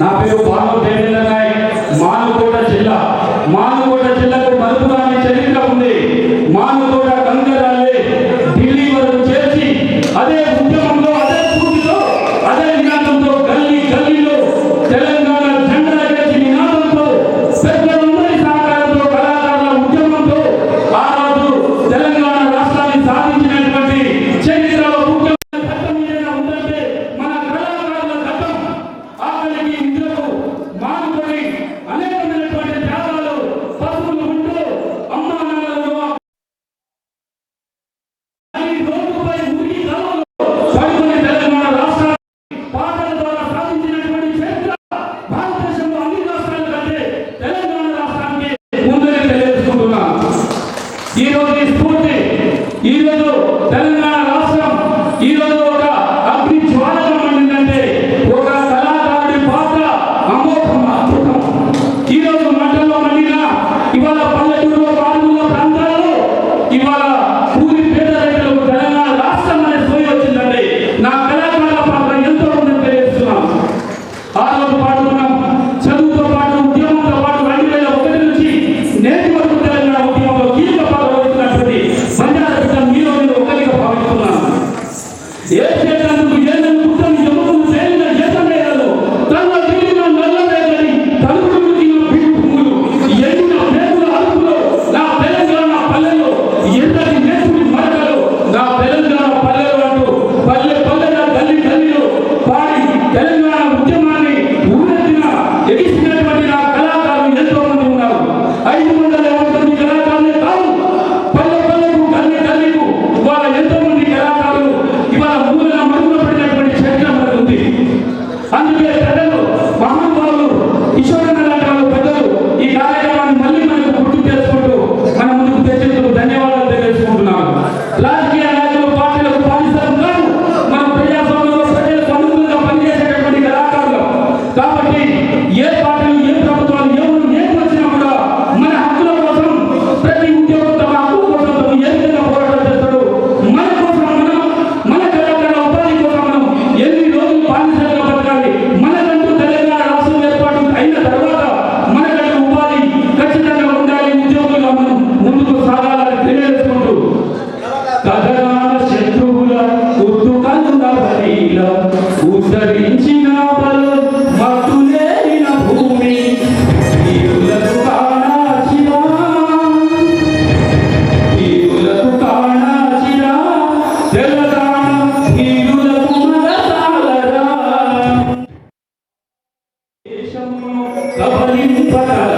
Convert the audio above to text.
నా పేరు బాలు దేవేంద్ర మానుకోట జిల్లా మాను ఏ చేతనందుకు ఏదైనా Father